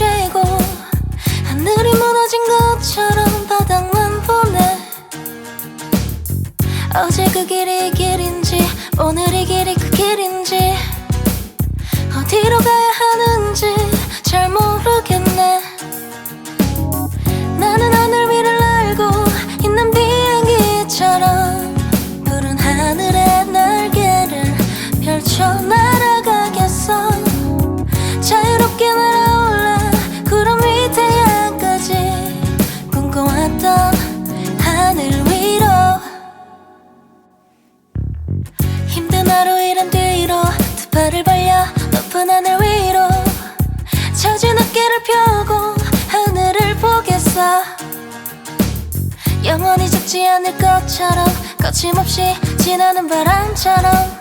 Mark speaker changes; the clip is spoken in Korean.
Speaker 1: 죄고 하늘이 무너진 것처럼 바닥만 보네. 어제 그 길이 길인지 오늘이 길이 그 길인지 어디로 가야 하는지 잘 모르겠네. 나는 하늘 위를 날고 있는 비행기처럼 푸른 하늘에 날개를 펼쳐나 하루 일한 뒤로 두 팔을 벌려 높은 하늘 위로 젖은 어깨를 펴고 하늘을 보겠어. 영원히 죽지 않을 것처럼 거침없이 지나는 바람처럼